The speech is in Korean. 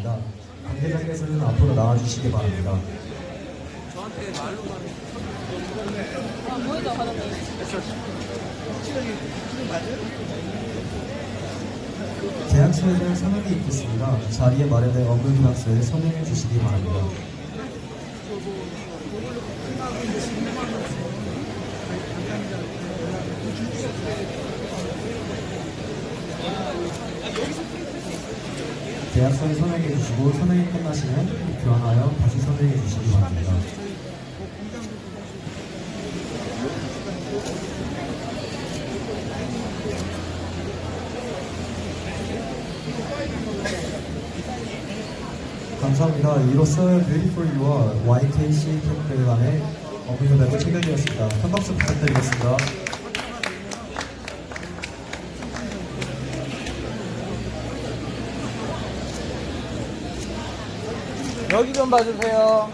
있습니다. 관계자께서는 앞으로 나와주시기 바랍니다. 아, 보이죠, 과장님? 계약서에 대한 서명이 있겠습니다. 자리에 마련된 업무 계약서에 서명해 주시기 바랍니다. 계약서에 서명해 주시고 서명이 끝나시면 교환하여 다시 서명해 주시기 바랍니다. 감사합니다. 이로써 Beautiful You와 YKC 캠프 간의 업무 협약이 체결되었습니다. 큰 박수 부탁드리겠습니다. 여기 좀 봐주세요.